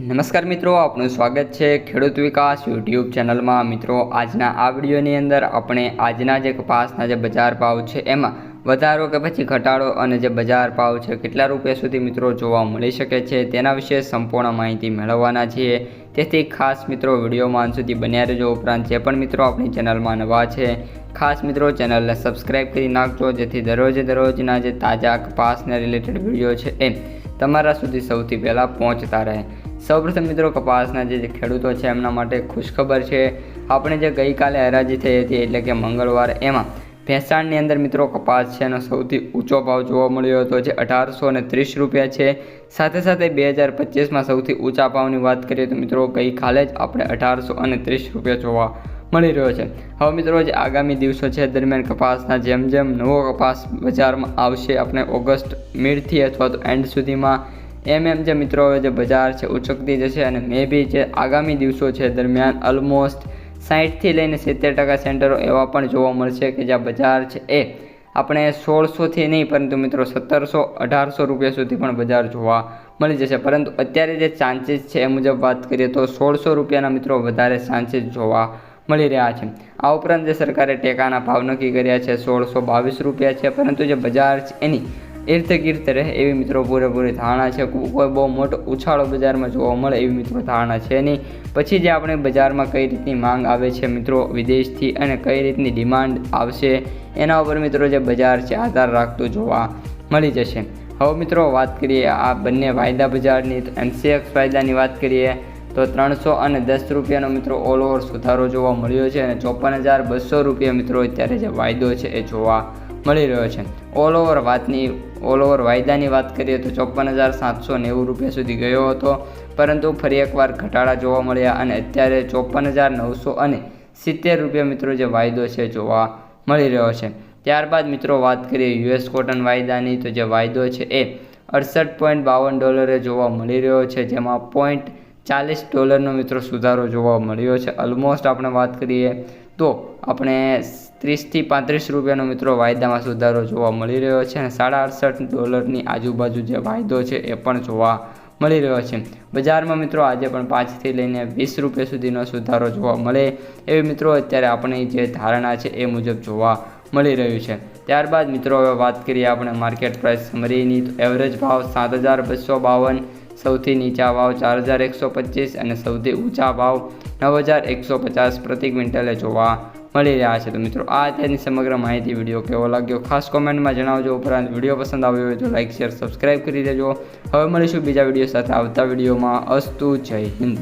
નમસ્કાર મિત્રો, આપનું સ્વાગત છે ખેડૂત વિકાસ યુટ્યુબ ચેનલમાં. મિત્રો, આજના આ વિડીયોની અંદર આપણે આજના જે કપાસના જે બજાર ભાવ છે, એમાં વધારો કે પછી ઘટાડો અને જે બજાર ભાવ છે, કેટલા રૂપિયા સુધી મિત્રો જોવા મળી શકે છે, તેના વિશે સંપૂર્ણ માહિતી મેળવવાના છીએ. તેથી ખાસ મિત્રો, વિડીયોમાં સુધી બન્યા રહેજો. ઉપરાંત જે પણ મિત્રો આપણી ચેનલમાં નવા છે, ખાસ મિત્રો ચેનલને સબસ્ક્રાઈબ કરી નાખજો, જેથી દરરોજે દરરોજના જે તાજા કપાસને રિલેટેડ વીડિયો છે, એ તમારા સુધી સૌથી પહેલાં પહોંચતા રહે. સૌપ્રથમ મિત્રો કપાસના જે ખેડૂતો છે એમના માટે ખુશખબર છે. આપણે જે ગઈકાલે હરાજી થઈ હતી એટલે કે મંગળવાર એમાં ભેંસાણની અંદર મિત્રો કપાસ છે એનો સૌથી ઊંચો ભાવ જોવા મળ્યો હતો જે અઢારસો ને ત્રીસ રૂપિયા છે. સાથે સાથે બે હજાર પચીસમાં સૌથી ઊંચા ભાવની વાત કરીએ તો મિત્રો ગઈકાલે જ આપણે અઢારસો અને ત્રીસ રૂપિયા જોવા મળી રહ્યો છે. હવે મિત્રો જે આગામી દિવસો છે દરમિયાન કપાસના જેમ જેમ નવો કપાસ બજારમાં આવશે, આપણે ઓગસ્ટ મિડથી અથવા તો એન્ડ સુધીમાં એમ એમ જે મિત્રો હવે જે બજાર છે ઉચકતી જશે અને મે બી જે આગામી દિવસો છે દરમિયાન ઓલમોસ્ટ સાહીઠથી લઈને સિત્તેર ટકા સેન્ટરો એવા પણ જોવા મળશે કે જ્યાં બજાર છે એ આપણે સોળસોથી નહીં, પરંતુ મિત્રો સત્તરસો, અઢારસો રૂપિયા સુધી પણ બજાર જોવા મળી જશે. પરંતુ અત્યારે જે ચાન્સીસ છે એ મુજબ વાત કરીએ તો સોળસો રૂપિયાના મિત્રો વધારે ચાન્સીસ જોવા મળી રહ્યા છે. આ ઉપરાંત જે સરકારે ટેકાના ભાવ નક્કી કર્યા છે, સોળસો બાવીસ રૂપિયા છે, પરંતુ જે બજાર છે એની ઇર્થ ગીર્થ રહે એવી મિત્રો પૂરેપૂરી ધારણા છે. કોઈ બહુ મોટો ઉછાળો બજારમાં જોવા મળે એવી મિત્રો ધારણા છે નહીં. પછી જે આપણે બજારમાં કઈ રીતની માંગ આવે છે મિત્રો વિદેશથી અને કઈ રીતની ડિમાન્ડ આવશે, એના ઉપર મિત્રો જે બજાર છે આધાર રાખતું જોવા મળી જશે. હવે મિત્રો વાત કરીએ આ બંને વાયદા બજારની એમસીએક્સ વાયદાની વાત કરીએ, તો ત્રણસો અને દસ રૂપિયાનો મિત્રો ઓલ ઓવર સુધારો જોવા મળ્યો છે અને ચોપન હજાર બસો રૂપિયા મિત્રો અત્યારે જે વાયદો છે એ જોવા મળી રહ્યો છે. ઓલ ઓવર વાતની ઓલ ઓવર વાયદાની વાત કરીએ તો ચોપન હજાર સાતસો નેવું રૂપિયા સુધી ગયો હતો. પરંતુ ફરી એકવાર ઘટાડા જોવા મળ્યા અને અત્યારે ચોપન હજાર નવસો અને સિત્તેર રૂપિયા મિત્રો જે વાયદો છે જોવા મળી રહ્યો છે. ત્યારબાદ મિત્રો વાત કરીએ યુએસ કોટન વાયદાની તો જે વાયદો છે એ અડસઠ પોઈન્ટ બાવન ડોલરે જોવા મળી રહ્યો છે. જેમાં પોઈન્ટ ચાલીસ ડોલરનો મિત્રો સુધારો જોવા મળ્યો છે. ઓલમોસ્ટ આપણે વાત કરીએ તો આપણે ત્રીસથી પાંત્રીસ રૂપિયાનો મિત્રો વાયદામાં સુધારો જોવા મળી રહ્યો છે અને સાડા અડસઠ ડોલરની આજુબાજુ જે વાયદો છે એ પણ જોવા મળી રહ્યો છે. બજારમાં મિત્રો આજે પણ પાંચથી લઈને વીસ રૂપિયા સુધીનો સુધારો જોવા મળે એવી મિત્રો અત્યારે આપણી જે ધારણા છે એ મુજબ જોવા મળી રહ્યું છે. ત્યારબાદ મિત્રો હવે વાત કરીએ આપણે માર્કેટ પ્રાઇસ સમરીની એવરેજ ભાવ સાત હજાર બસો બાવન સૌથી નીચા ભાવ ચાર હજાર એકસો પચીસ અને સૌથી ઊંચા ભાવ નવ હજાર એકસો પચાસ પ્રતિ ક્વિન્ટલે જોવા મળી રહ્યા છે. તો મિત્રો, આ અત્યારની સમગ્ર માહિતી વીડિયો કેવો લાગ્યો? ખાસ કોમેન્ટમાં જણાવજો. ઉપરાંત વીડિયો પસંદ આવ્યો હોય તો લાઇક શેર સબસ્ક્રાઈબ કરી દેજો. હવે મળીશું બીજા વીડિયો સાથે આવતા વિડીયોમાં. અસ્તુ, જય હિન્દ.